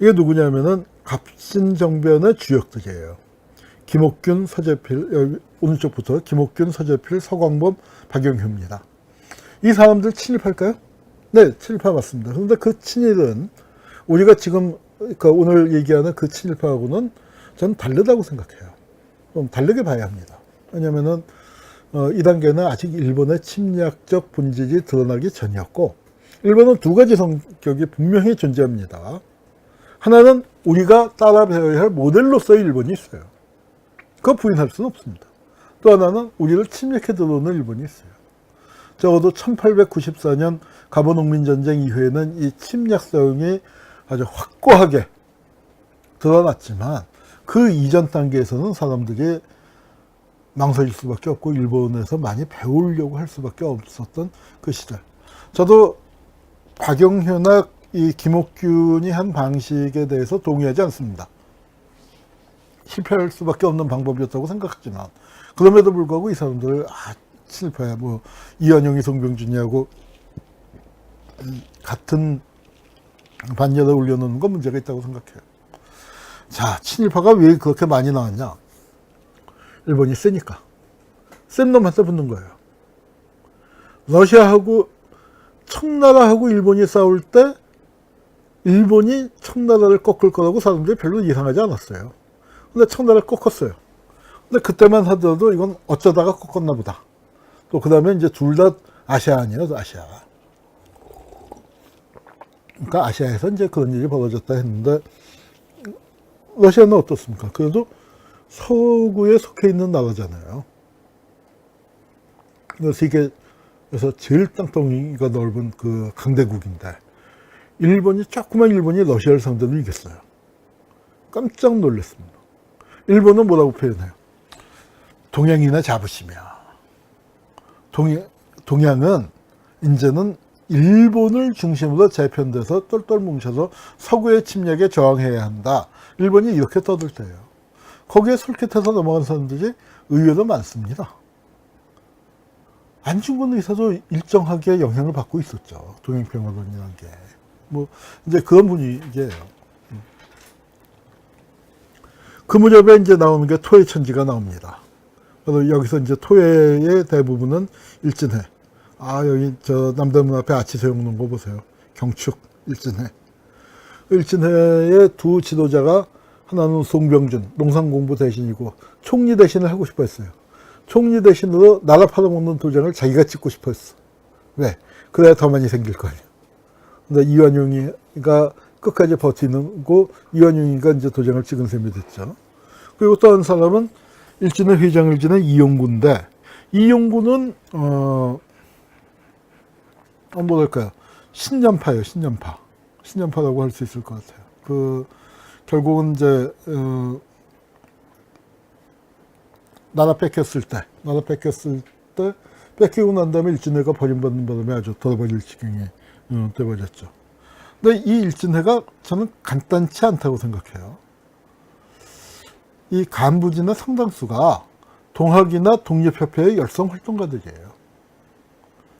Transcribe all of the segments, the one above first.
이게 누구냐면은 갑신정변의 주역들이에요. 김옥균, 서재필, 오른쪽부터 김옥균, 서재필, 서광범, 박영효입니다. 이 사람들 친일파일까요? 네, 친일파 맞습니다. 그런데 그 친일은 우리가 지금 그러니까 오늘 얘기하는 그 친일파하고는 저는 다르다고 생각해요. 좀 다르게 봐야 합니다. 왜냐면은 어, 이 단계는 아직 일본의 침략적 본질이 드러나기 전이었고 일본은 두 가지 성격이 분명히 존재합니다. 하나는 우리가 따라 배워야 할 모델로서의 일본이 있어요. 그거 부인할 수는 없습니다. 또 하나는 우리를 침략해 들어오는 일본이 있어요. 적어도 1894년 가보농민전쟁 이후에는 이 침략성이 아주 확고하게 드러났지만 그 이전 단계에서는 사람들이 망설일 수밖에 없고 일본에서 많이 배우려고 할 수밖에 없었던 그 시절. 저도 박영효나 이 김옥균이 한 방식에 대해서 동의하지 않습니다. 실패할 수밖에 없는 방법이었다고 생각하지만 그럼에도 불구하고 이 사람들을 아 실패야 뭐 이완용이 송병준이하고 음, 같은 반열에 올려놓는 건 문제가 있다고 생각해요. 자 친일파가 왜 그렇게 많이 나왔냐? 일본이 세니까 센 놈한테 붙는 거예요. 러시아하고 청나라하고 일본이 싸울 때 일본이 청나라를 꺾을 거라고 사람들이 별로 이상하지 않았어요. 근데 청나라를 꺾었어요. 근데 그때만 하더라도 이건 어쩌다가 꺾었나 보다. 또 그 다음에 이제 둘 다 아시아니에요, 아시아. 그러니까 아시아에서 이제 그런 일이 벌어졌다 했는데 러시아는 어떻습니까? 그래도 서구에 속해 있는 나라잖아요. 그 세계에서 제일 땅덩이가 넓은 그 강대국인데 일본이 조그만 일본이 러시아를 상대로 이겼어요. 깜짝 놀랐습니다. 일본은 뭐라고 표현해요? 동양이나 잡으시며 동양, 동양은 이제는 일본을 중심으로 재편돼서 똘똘 뭉쳐서 서구의 침략에 저항해야 한다. 일본이 이렇게 떠들 때예요. 거기에 솔깃해서 넘어간 사람들이 의외로 많습니다. 안중근 의사도 일정하게 영향을 받고 있었죠. 동양평화론이라는 게. 뭐, 이제 그런 분위기예요. 그 무렵에 이제 나오는 게 토해 천지가 나옵니다. 그래서 여기서 이제 토해의 대부분은 일진해. 아, 여기 저 남대문 앞에 아치 세워놓은 거 보세요. 경축 일진해. 일진해의 두 지도자가 하나는 송병준, 농산공부 대신이고 총리 대신을 하고 싶어 했어요. 총리 대신으로 나라 팔아먹는 도장을 자기가 찍고 싶어 했어. 왜? 그래야 더 많이 생길 거 아니야. 이완용이가 끝까지 버티는 거, 이완용이가 이제 도장을 찍은 셈이 됐죠. 그리고 또 한 사람은 일진의 회장을 지낸 이용구인데, 이용구는, 어, 어, 뭐랄까요. 신년파예요, 신년파. 신년파라고 할 수 있을 것 같아요. 그, 결국은 이제, 어, 나라 뺏겼을 때, 나라 뺏겼을 때, 뺏기고 난 다음에 일진회가 버림받는 바람에 아주 돌아버릴 지경에 어, 돼버렸죠. 근데 이 일진회가 저는 간단치 않다고 생각해요. 이 간부진의 상당수가 동학이나 독립협회의 열성 활동가들이에요.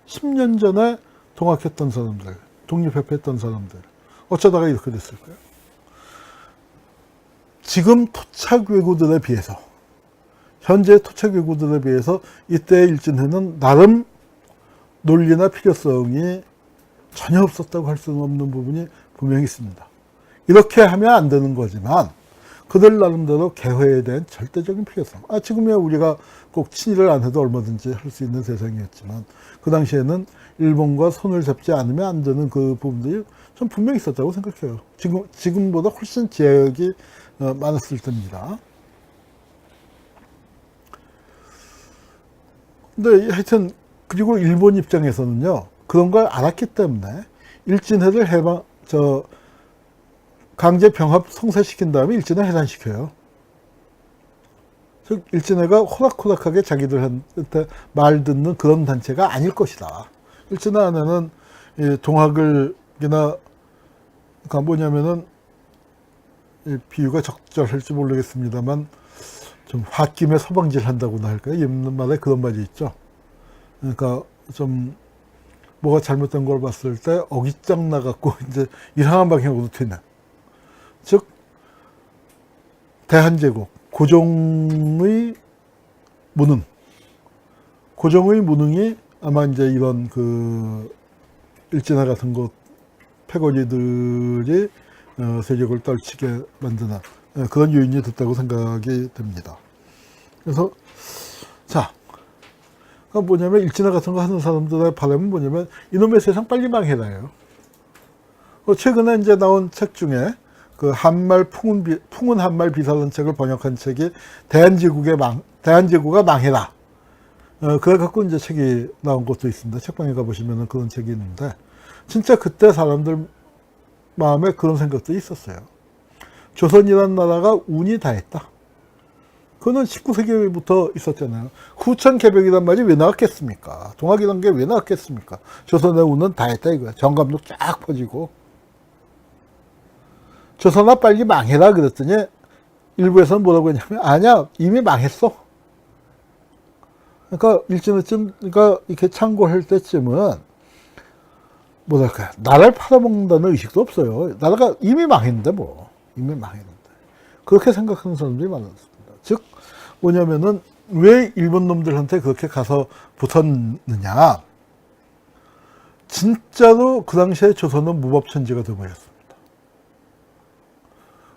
10년 전에 동학했던 사람들, 독립협회 했던 사람들, 어쩌다가 이렇게 됐을까요? 지금 토착 외구들에 비해서, 현재 토착 외구들에 비해서 이때의 일진회는 나름 논리나 필요성이 전혀 없었다고 할 수는 없는 부분이 분명히 있습니다. 이렇게 하면 안 되는 거지만 그들 나름대로 개회에 대한 절대적인 필요성. 아, 지금이야 우리가 꼭 친일을 안 해도 얼마든지 할 수 있는 세상이었지만 그 당시에는 일본과 손을 잡지 않으면 안 되는 그 부분들이 좀 분명히 있었다고 생각해요. 지금, 지금보다 훨씬 제약이 어, 많았을 때입니다. 근데 하여튼 그리고 일본 입장에서는요 그런 걸 알았기 때문에 일진회를 해방 저 강제 병합 성사시킨 다음에 일진회 해산시켜요. 즉 일진회가 호락호락하게 자기들한테 말 듣는 그런 단체가 아닐 것이다. 일진회 안에는 이 동학을이나 그러니까 뭐냐면은 이 비유가 적절할지 모르겠습니다만 좀 홧김에 서방질 한다고나 할까요? 옛말에 그런 말이 있죠. 그러니까 좀 뭐가 잘못된 걸 봤을 때 어깃장 나갖고 이제 이상한 방향으로 튀는. 즉 대한제국 고종의 무능 고종의 무능이 아마 이제 이런 그 일진화 같은 것 패거리들이 어, 세력을 떨치게 만드는 어, 그런 요인이 됐다고 생각이 됩니다. 그래서 자, 그 뭐냐면 일진화 같은 거 하는 사람들의 바람은 뭐냐면 이놈의 세상 빨리 망해라요. 어, 최근에 이제 나온 책 중에 그 한말 풍운 비, 풍운 한말 비사라는 책을 번역한 책이 대한제국의 망 대한제국가 망해라. 어, 그래 갖고 이제 책이 나온 것도 있습니다. 책방에 가보시면 그런 책이 있는데, 진짜 그때 사람들 마음에 그런 생각도 있었어요. 조선이라는 나라가 운이 다 했다. 그거는 19세기부터 있었잖아요. 후천 개벽이란 말이 왜 나왔겠습니까? 동학이란 게 왜 나왔겠습니까? 조선의 운은 다 했다 이거야. 정감도 쫙 퍼지고. 조선아 빨리 망해라 그랬더니 일부에서는 뭐라고 했냐면 아니야 이미 망했어. 그러니까 일진어쯤 그러니까 이렇게 창고할 때쯤은 뭐랄까 나라를 팔아먹는다는 의식도 없어요. 나라가 이미 망했는데 뭐 이미 망했는데 그렇게 생각하는 사람들이 많았습니다. 즉 뭐냐면은 왜 일본 놈들한테 그렇게 가서 붙었느냐? 진짜로 그 당시에 조선은 무법천지가 되어버렸습니다.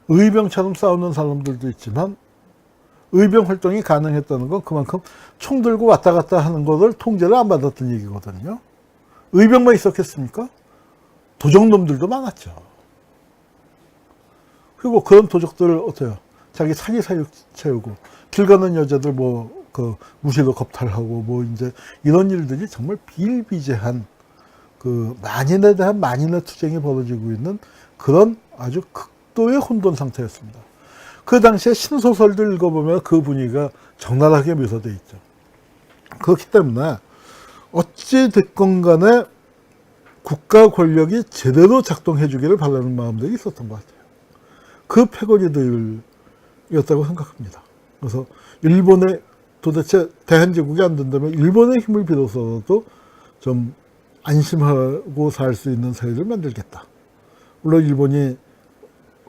의병처럼 싸우는 사람들도 있지만 의병 활동이 가능했다는 건 그만큼 총 들고 왔다 갔다 하는 것을 통제를 안 받았던 얘기거든요. 의병만 있었겠습니까? 도적놈들도 많았죠. 그리고 그런 도적들을 어때요? 자기 사기 사육 채우고 길 가는 여자들 뭐 그 무시로 겁탈하고 뭐 이제 이런 일들이 정말 비일비재한 그 만인에 대한 만인의 투쟁이 벌어지고 있는 그런 아주 극도의 혼돈 상태였습니다. 그 당시에 신소설들 읽어보면 그 분위기가 적나라하게 묘사되어 있죠. 그렇기 때문에 어찌 됐건 간에 국가 권력이 제대로 작동해 주기를 바라는 마음들이 있었던 것 같아요. 그 패거리들 이었다고 생각합니다. 그래서 일본의 도대체 대한제국이 안 된다면 일본의 힘을 빌어서도 좀 안심하고 살 수 있는 사회를 만들겠다. 물론 일본이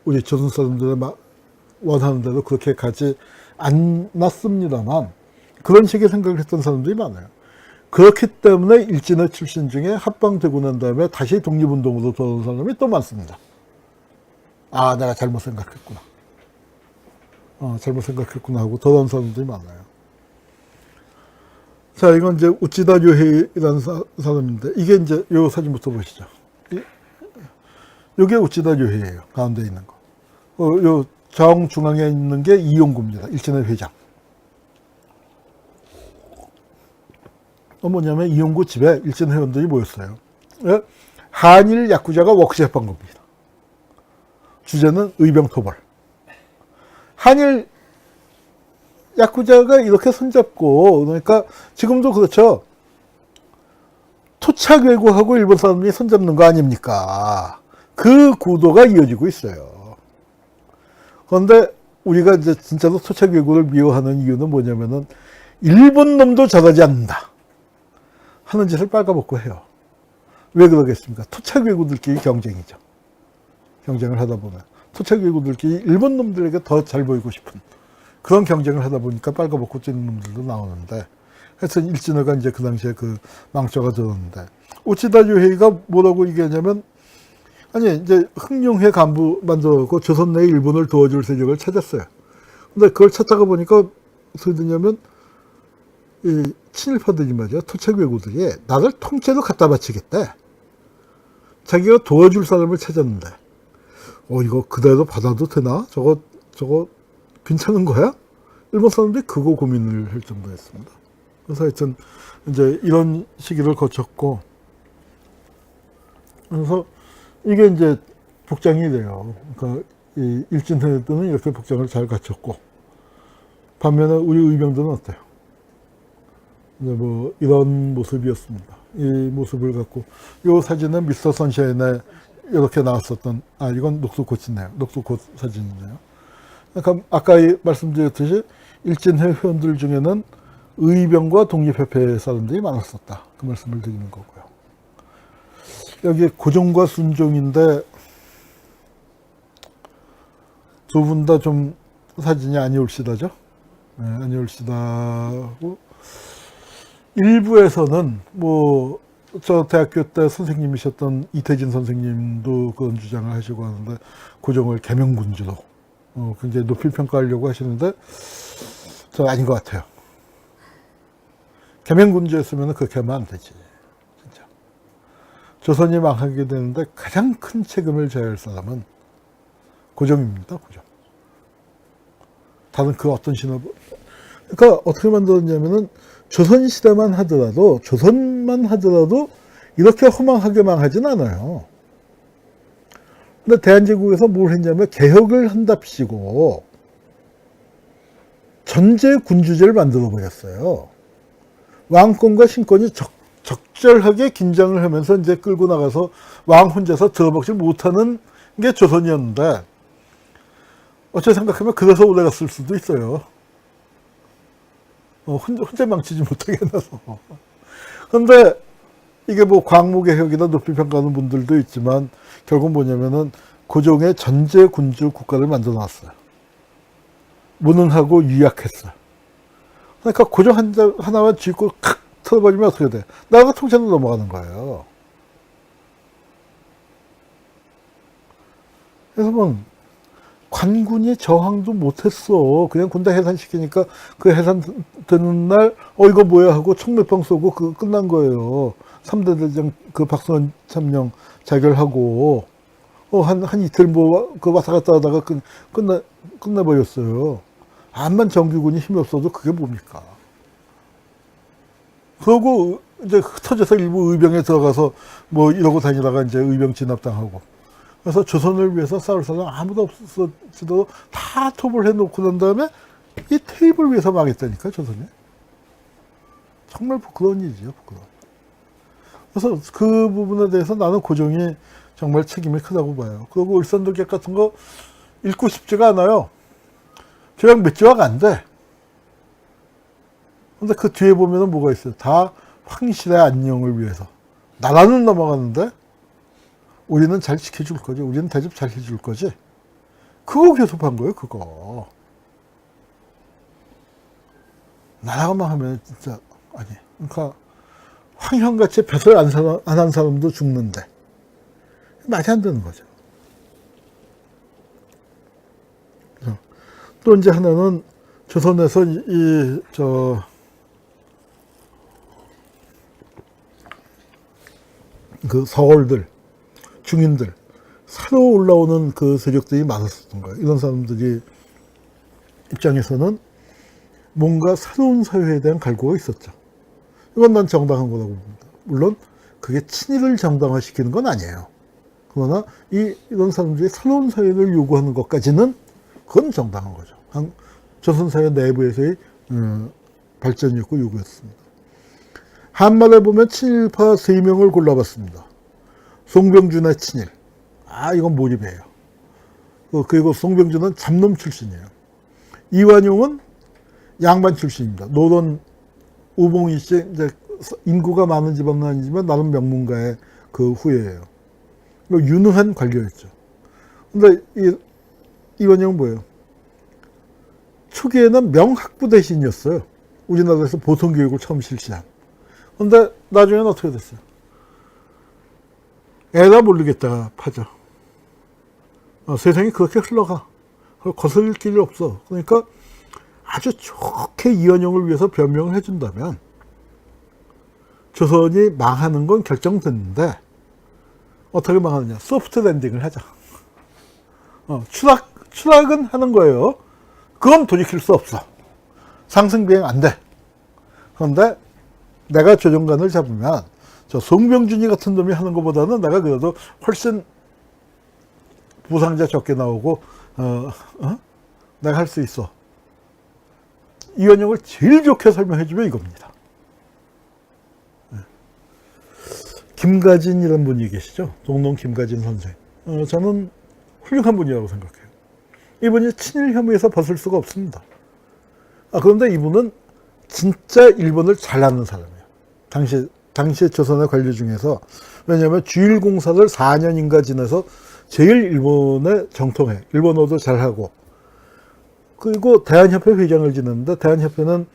우리 조선 사람들의 마- 원하는 대로 그렇게 가지 않았습니다만 그런 식의 생각을 했던 사람들이 많아요. 그렇기 때문에 일진의 출신 중에 합방되고 난 다음에 다시 독립운동으로 돌아온 사람이 또 많습니다. 아, 내가 잘못 생각했구나. 어, 잘못 생각했구나 하고 돌아온 사람들이 많아요. 자, 이건 이제 우찌다 요헤이라는 사, 사람인데, 이게 이제 요 사진부터 보시죠. 이, 요게 우찌다 요헤이예요. 가운데 있는 거. 어, 요 정중앙에 있는 게 이용구입니다. 일진의 회장. 어, 뭐냐면 이용구 집에 일진 회원들이 모였어요. 예? 한일 야쿠자가 워크숍한 겁니다. 주제는 의병토벌. 한일 야쿠자가 이렇게 손잡고 그러니까 지금도 그렇죠. 토착 외구하고 일본 사람이 손잡는 거 아닙니까? 그 구도가 이어지고 있어요. 그런데 우리가 이제 진짜로 토착 외구를 미워하는 이유는 뭐냐면은 일본 놈도 저러지 않는다. 하는 짓을 빨가벗고 해요. 왜 그러겠습니까? 토착 외구들끼리 경쟁이죠. 경쟁을 하다 보면 토착 외구들끼리 일본 놈들에게 더 잘 보이고 싶은 그런 경쟁을 하다 보니까 빨가벗고 뛰는 놈들도 나오는데 하여튼 일진화가 이제 그 당시에 그 망쳐가 들었는데 우치다 유해이가 뭐라고 얘기하냐면 아니 이제 흥룡회 간부 만들고 조선 내 일본을 도와줄 세력을 찾았어요. 근데 그걸 찾다가 보니까 어떻게 되냐면 이 친일파들이 말이야 토착 외구들이 나를 통째로 갖다 바치겠대. 자기가 도와줄 사람을 찾았는데 어 이거 그대로 받아도 되나? 저거 저거 괜찮은 거야? 일본 사람들이 그거 고민을 할 정도였습니다. 그래서 하여튼 이제 이런 시기를 거쳤고 그래서 이게 이제 복장이 돼요. 그러니까 이 일진회 때는 이렇게 복장을 잘 갖췄고 반면에 우리 의병들은 어때요? 이제 뭐 이런 모습이었습니다. 이 모습을 갖고 이 사진은 미스터 선샤인에 이렇게 나왔었던 아 이건 녹수꽃이네요. 녹수꽃 사진이네요. 그러니까 아까 이 말씀드렸듯이 일진회 회원들 중에는 의병과 독립협회 사람들이 많았었다. 그 말씀을 드리는 거고요. 여기 고종과 순종인데 두 분 다 좀 사진이 아니올시다죠? 네, 아니올시다고 일부에서는 뭐 저 대학교 때 선생님이셨던 이태진 선생님도 그런 주장을 하시고 하는데 고종을 개명군주로 어, 굉장히 높이 평가하려고 하시는데 저 아닌 것 같아요. 개명군주였으면 그렇게 하면 안 되지. 진짜. 조선이 망하게 되는데 가장 큰 책임을 져야 할 사람은 고종입니다. 고종. 다른 그 어떤 신화 그러니까 어떻게 만들었냐면은 조선 시대만 하더라도 조선만 하더라도 이렇게 허망하게 망하진 않아요. 근데 대한제국에서 뭘 했냐면 개혁을 한답시고 전제 군주제를 만들어 버렸어요. 왕권과 신권이 적, 적절하게 긴장을 하면서 이제 끌고 나가서 왕 혼자서 들어먹지 못하는 게 조선이었는데 어째 생각하면 그래서 오래 갔을 수도 있어요. 어, 혼자, 혼자 망치지 못하게 해놔서. 근데 이게 뭐 광무개혁이나 높이 평가하는 분들도 있지만 결국 뭐냐면은 고종의 전제 군주 국가를 만들어 놨어요. 무능하고 유약했어요. 그러니까 고종 한, 자- 하나만 쥐고 칵 틀어버리면 어떻게 돼? 나라가 통째로 넘어가는 거예요. 그래서 뭐 관군이 저항도 못했어. 그냥 군대 해산시키니까 그 해산되는 날, 어, 이거 뭐야 하고 총몇방 쏘고 그 끝난 거예요. 3대 대장 그 박수원 참령 자결하고, 어, 한, 한 이틀 뭐, 그 왔다 갔다 하다가 끝, 끝나, 끝나버렸어요. 암만 정규군이 힘이 없어도 그게 뭡니까? 그러고 이제 흩어져서 일부 의병에 들어가서 뭐 이러고 다니다가 이제 의병 진압당하고. 그래서 조선을 위해서 싸울 사람 아무도 없었지도 다 톱을 해놓고 난 다음에 이 테이블 위해서 망했다니까 조선이. 정말 부끄러운 일이죠, 부끄러워. 그래서 그 부분에 대해서 나는 고종이 정말 책임이 크다고 봐요. 그리고 울산도객 같은 거 읽고 싶지가 않아요. 그냥 몇 조각 안 돼. 근데 그 뒤에 보면은 뭐가 있어요? 다 황실의 안녕을 위해서. 나라는 넘어가는데 우리는 잘 지켜줄 거지. 우리는 대접 잘 해줄 거지. 그거 계속한 거예요, 그거. 나라가 망하면 진짜, 아니. 그러니까, 황형같이 벼슬 안한 사람도 죽는데. 말이 안 되는 거죠. 그래서 또 이제 하나는 조선에서 이, 이 저, 그 서울들, 중인들, 새로 올라오는 그 세력들이 많았었던 거예요. 이런 사람들이 입장에서는 뭔가 새로운 사회에 대한 갈구가 있었죠. 이건 난 정당한 거라고 봅니다. 물론 그게 친일을 정당화시키는 건 아니에요. 그러나 이, 이런 사람들이 새로운 사회를 요구하는 것까지는 그건 정당한 거죠. 한, 조선사회 내부에서의 어, 발전이었고 요구였습니다. 한말에 보면 친일파 세명을 골라봤습니다. 송병준의 친일. 아, 이건 몰입이에요. 어, 그리고 송병준은 잡놈 출신이에요. 이완용은 양반 출신입니다. 노론 우봉이 씨, 이제 인구가 많은 집안은 아니지만 나름 명문가의 그 후예예요. 유능한 관료였죠. 근데 이, 이완용은 뭐예요? 초기에는 명학부 대신이었어요. 우리나라에서 보통교육을 처음 실시한. 근데 나중에는 어떻게 됐어요? 애다 모르겠다 파죠. 어, 세상이 그렇게 흘러가. 거슬릴 길이 없어. 그러니까 아주 좋게 이완용을 위해서 변명을 해준다면 조선이 망하는 건 결정됐는데 어떻게 망하느냐? 소프트 랜딩을 하자. 어, 추락, 추락은 하는 거예요. 그건 돌이킬 수 없어. 상승 비행 안 돼. 그런데 내가 조정관을 잡으면 저 송병준이 같은 놈이 하는 것보다는 내가 그래도 훨씬 부상자 적게 나오고 어, 어? 내가 할 수 있어. 이원영을 제일 좋게 설명해주면 이겁니다. 네. 김가진이라는 분이 계시죠. 동농 김가진 선생. 어, 저는 훌륭한 분이라고 생각해요. 이분이 친일 혐의에서 벗을 수가 없습니다. 아, 그런데 이분은 진짜 일본을 잘 아는 사람이에요. 당시, 당시 조선의 관료 중에서. 왜냐하면 주일공사를 4년인가 지내서 제일 일본에 정통해. 일본어도 잘하고, 그리고 대한협회 회장을 지냈는데 대한협회는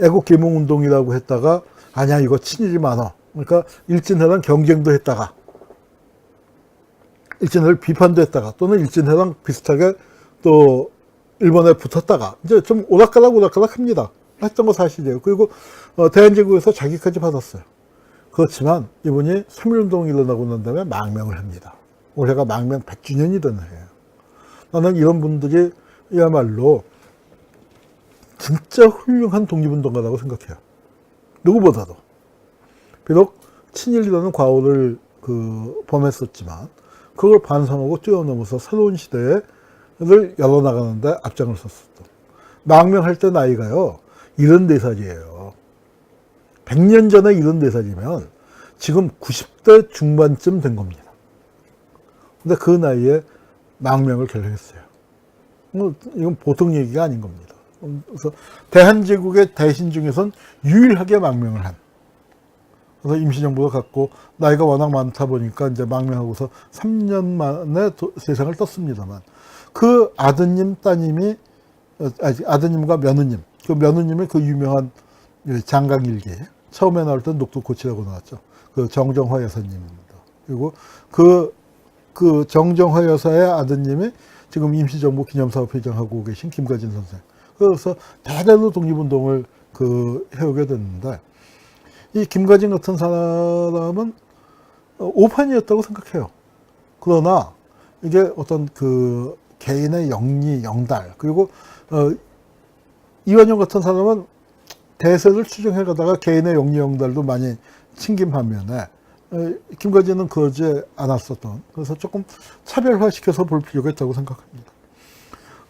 애국개몽운동이라고 했다가 아니야 이거 친일이 많아. 그러니까 일진회랑 경쟁도 했다가 일진회를 비판도 했다가 또는 일진회랑 비슷하게 또 일본에 붙었다가 이제 좀 오락가락 오락가락 합니다. 했던 거 사실이에요. 그리고 어, 대한제국에서 자기까지 받았어요. 그렇지만 이분이 3.1운동이 일어나고 난 다음에 망명을 합니다. 올해가 망명 100주년이 되는 해예요. 나는 이런 분들이 야말로 진짜 훌륭한 독립운동가라고 생각해요. 누구보다도. 비록 친일이라는 과오를 그 범했었지만 그걸 반성하고 뛰어넘어서 새로운 시대를 열어나가는데 앞장을 섰었던. 망명할 때 나이가요, 74살이에요. 100년 전에 74살이면 지금 90대 중반쯤 된 겁니다. 근데 그 나이에 망명을 결정했어요. 뭐, 이건 보통 얘기가 아닌 겁니다. 그래서 대한제국의 대신 중에선 유일하게 망명을 한. 그래서 임시정부가 갖고 나이가 워낙 많다 보니까 이제 망명하고서 3년 만에 도- 세상을 떴습니다만 그 아드님, 따님이 아드님과 며느님, 그 며느님의 그 유명한 장강일기 처음에 나올 때 녹두꽃이라고 나왔죠. 그 정정화 여사님입니다. 그리고 그, 그 정정화 여사의 아드님이 지금 임시정부 기념사업 회장하고 계신 김가진 선생. 그래서 대대로 독립운동을 그 해오게 됐는데 이 김가진 같은 사람은 어, 오판이었다고 생각해요. 그러나 이게 어떤 그 개인의 영리, 영달 그리고 어, 이완용 같은 사람은 대세를 추정해 가다가 개인의 영달도 많이 챙긴 반면에 어, 김가진은 그러지 않았었던 그래서 조금 차별화시켜서 볼 필요가 있다고 생각합니다.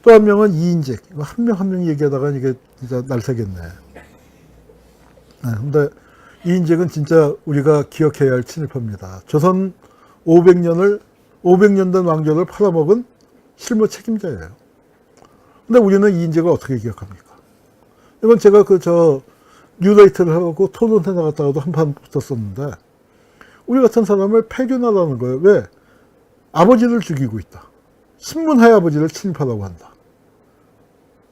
또 한 명은 이인직 한 명 한 명 얘기하다가 이게 진짜 날새겠네. 네, 근데 이인직은 진짜 우리가 기억해야 할 친일파입니다. 조선 500년을 500년 된 왕조를 팔아먹은 실무 책임자예요. 근데 우리는 이인직을 어떻게 기억합니까? 이건 제가 그 저 뉴레이트를 하고 토론해 나갔다가도 한 판 붙었었는데 우리 같은 사람을 폐균하라는 거예요. 왜? 아버지를 죽이고 있다. 신문하의 아버지를 친일파라고 한다.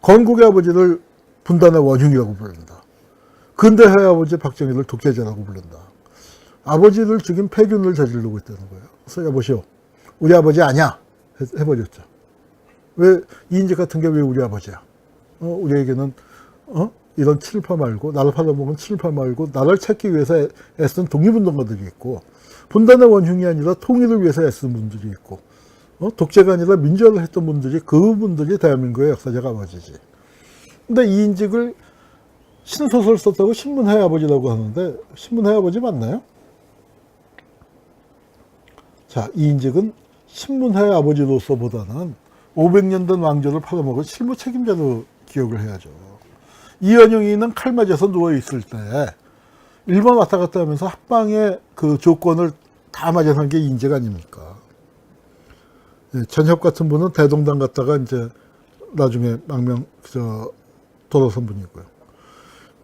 건국의 아버지를 분단의 원흉이라고 부른다. 근대하의 아버지 박정희를 독재자라고 부른다. 아버지를 죽인 폐균을 저지르고 있다는 거예요. 그래서 여보시오, 우리 아버지 아니야 해- 해버렸죠. 왜 이인직 같은 게 왜 우리 아버지야? 어, 우리에게는 어? 이런 친일파 말고 나를 팔아먹은 친일파 말고 나를 찾기 위해서 애- 애쓴 독립운동가들이 있고 분단의 원흉이 아니라 통일을 위해서 애쓴 분들이 있고 어? 독재가 아니라 민주화를 했던 분들이 그분들이 대한민국의 역사적 아버지지. 근데 이 인직을 신소설 썼다고 신문회 아버지라고 하는데 신문회 아버지 맞나요? 자, 이 인직은 신문회 아버지로서보다는 500년 된 왕조를 팔아먹은 실무 책임자로 기억을 해야죠. 이완용이는 칼 맞아서 누워 있을 때 일본 왔다 갔다 하면서 합방의 그 조건을 다 맞아 산게 인직 아닙니까? 예, 전협 같은 분은 대동당 갔다가 이제 나중에 망명, 저, 돌아선 분이고요.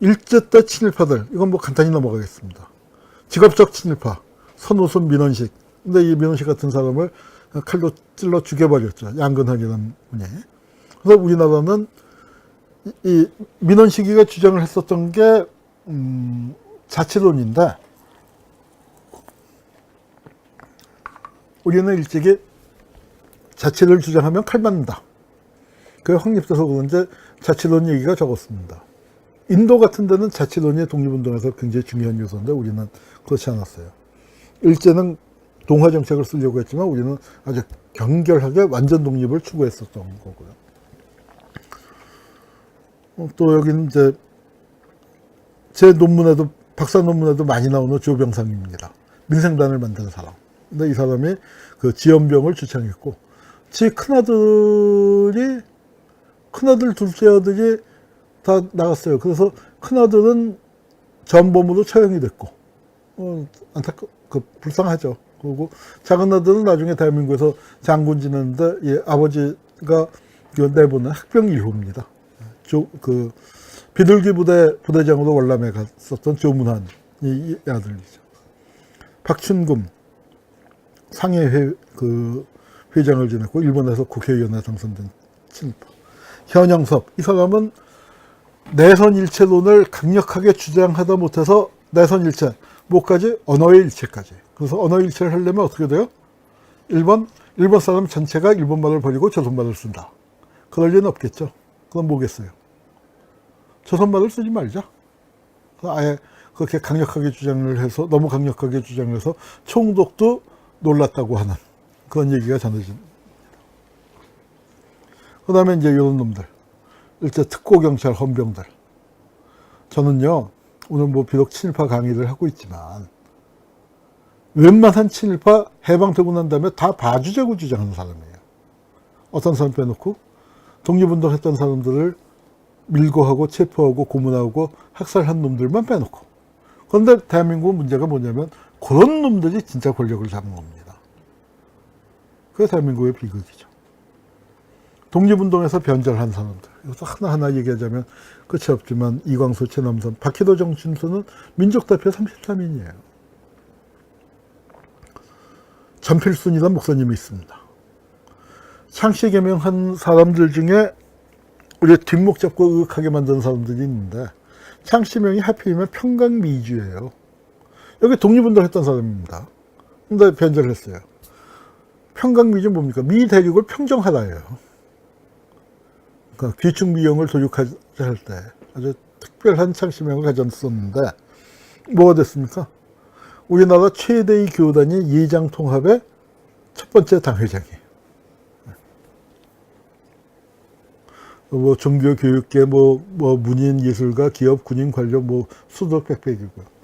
일제 때 친일파들, 이건 뭐 간단히 넘어가겠습니다. 직업적 친일파, 선우순 민원식. 근데 이 민원식 같은 사람을 칼로 찔러 죽여버렸죠. 양근학이라는 분이. 그래서 우리나라는 이- 이 민원식이가 주장을 했었던 게, 음, 자치론인데, 우리는 일찍이 자치를 주장하면 칼 맞는다. 그 확립돼서 그런지 자치론 얘기가 적었습니다. 인도 같은 데는 자치론이 독립운동에서 굉장히 중요한 요소인데 우리는 그렇지 않았어요. 일제는 동화 정책을 쓰려고 했지만 우리는 아주 경결하게 완전 독립을 추구했었던 거고요. 어, 또 여기는 이제 제 논문에도 박사 논문에도 많이 나오는 조병상입니다. 민생단을 만든 사람. 근데 이 사람이 그 지연병을 주창했고 지 큰아들이 큰아들 둘째 아들이 다 나갔어요. 그래서 큰아들은 전범으로 처형이 됐고 어, 안타깝 그 불쌍하죠. 그리고 작은 아들은 나중에 대한민국에서 장군 지냈는데 예, 아버지가 그 내보낸 학병 1호입니다. 조, 그 비둘기 부대 부대장으로 월남에 갔었던 조문환 이, 이 아들이죠. 박춘금 상해회 그 회장을 지냈고 일본에서 국회의원에 당선된 친일파. 현영섭 이 사람은 내선 일체론을 강력하게 주장하다 못해서 내선 일체 뭐까지 언어의 일체까지 그래서 언어 일체를 하려면 어떻게 돼요? 일본 일본 사람 전체가 일본말을 버리고 조선말을 쓴다. 그럴 리는 없겠죠. 그건 뭐겠어요? 조선말을 쓰지 말자. 그래서 아예 그렇게 강력하게 주장을 해서 너무 강력하게 주장을 해서 총독도 놀랐다고 하는 그런 얘기가 전해집니다. 그 다음에 이제 이런 놈들. 일제 특고경찰 헌병들. 저는요, 오늘 뭐 비록 친일파 강의를 하고 있지만, 웬만한 친일파 해방되고 난 다음에 다 봐주자고 주장하는 사람이에요. 어떤 사람 빼놓고, 독립운동 했던 사람들을 밀고하고 체포하고 고문하고 학살한 놈들만 빼놓고. 그런데 대한민국 문제가 뭐냐면, 그런 놈들이 진짜 권력을 잡는 겁니다. 그게 대한민국의 비극이죠. 독립운동에서 변절한 사람들. 이것도 하나하나 얘기하자면 끝이 없지만 이광수, 최남선, 박희도 정신수는 민족대표 33인이에요. 전필순이라는 목사님이 있습니다. 창씨 개명한 사람들 중에 우리 뒷목 잡고 의혹하게 만드는 사람들이 있는데 창씨명이 하필이면 평강미주예요. 여기 독립운동 했던 사람입니다. 근데 변절을 했어요. 평강미주 뭡니까? 미 대륙을 평정하다예요. 그 귀축 미용을 도륙할 때 아주 특별한 창시명을 가졌었는데 뭐가 됐습니까? 우리나라 최대의 교단이 예장통합의 첫 번째 당회장이에요. 뭐 종교 교육계 뭐, 뭐 문인 예술가 기업 군인 관료 뭐 수도 빽빽이고요.